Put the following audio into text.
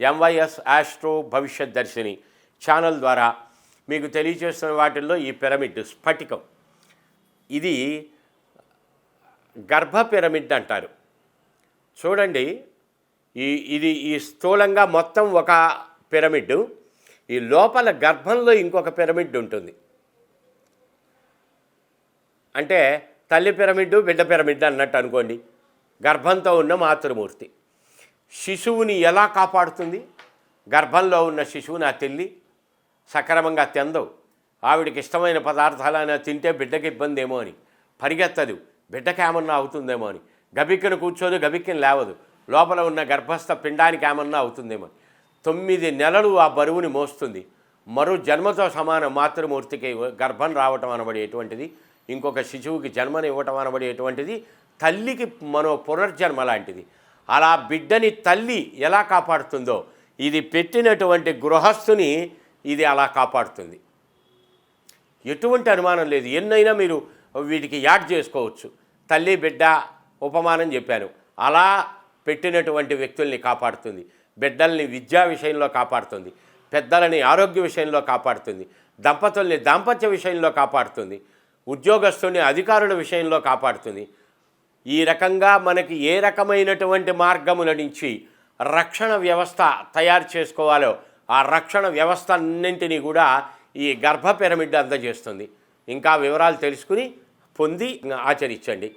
MYS astro భవిష్యత్ దర్శిని channel ద్వారా మీకు తెలియజేస్తున్న వాటిల్లో ఈ పిరమిడ్ స్ఫటికం. ఇది గర్భ పిరమిడ్ అంటారు. చూడండి ఈ ఇది ఈ స్థూలంగా మొత్తం ఒక పిరమిడ్ ఈ లోపల గర్భంలో ఇంకొక పిరమిడ్ ఉంటుంది. అంటే తల్లి పిరమిడ్ బిడ్డ పిరమిడ్ అన్నట్టు అనుకోండి. గర్భంతో ఉన్న మాతృమూర్తి. శిశువుని ఎలా కాపాడుతుంది? గర్భంలో ఉన్న శిశువుని ఆ తల్లి సక్రమంగా తెందవు. ఆవిడకి ఇష్టమైన పదార్థాలైనా తింటే బిడ్డకి ఇబ్బంది ఏమో అని. పరిగెత్తదు. బిడ్డకి ఏమన్నా అవుతుందేమో అని. గబిక్కన కూర్చోదు గబిక్కిన లేవదు. లోపల ఉన్న గర్భస్థ పిండానికి ఏమన్నా అవుతుందేమో అని. తొమ్మిది నెలలు ఆ బరువుని మోస్తుంది. మరో జన్మతో సమానం మాతృమూర్తికి గర్భం రావటం అనబడేటువంటిది ఇంకొక శిశువుకి జన్మని ఇవ్వటం అనబడేటువంటిది తల్లికి మనో పునర్జన్మ లాంటిది. అలా బిడ్డని తల్లి ఎలా కాపాడుతుందో ఇది పెట్టినటువంటి గృహస్థుని ఇది అలా కాపాడుతుంది. ఎటువంటి అనుమానం లేదు. ఎన్నైనా మీరు వీటికి యాడ్ చేసుకోవచ్చు. తల్లి బిడ్డ ఉపమానం చెప్పాను. అలా పెట్టినటువంటి వ్యక్తుల్ని కాపాడుతుంది. బిడ్డల్ని విద్యా విషయంలో కాపాడుతుంది. పెద్దలని ఆరోగ్య విషయంలో కాపాడుతుంది. దంపతుల్ని దాంపత్య విషయంలో కాపాడుతుంది. ఉద్యోగస్తుల్ని అధికారుల విషయంలో కాపాడుతుంది. ఈ రకంగా మనకి ఏ రకమైనటువంటి మార్గముల నుంచి రక్షణ వ్యవస్థ తయారు చేసుకోవాలో ఆ రక్షణ వ్యవస్థ అన్నింటినీ కూడా ఈ గర్భ పిరమిడ్ అందజేస్తుంది. ఇంకా వివరాలు తెలుసుకుని పొంది ఆచరించండి.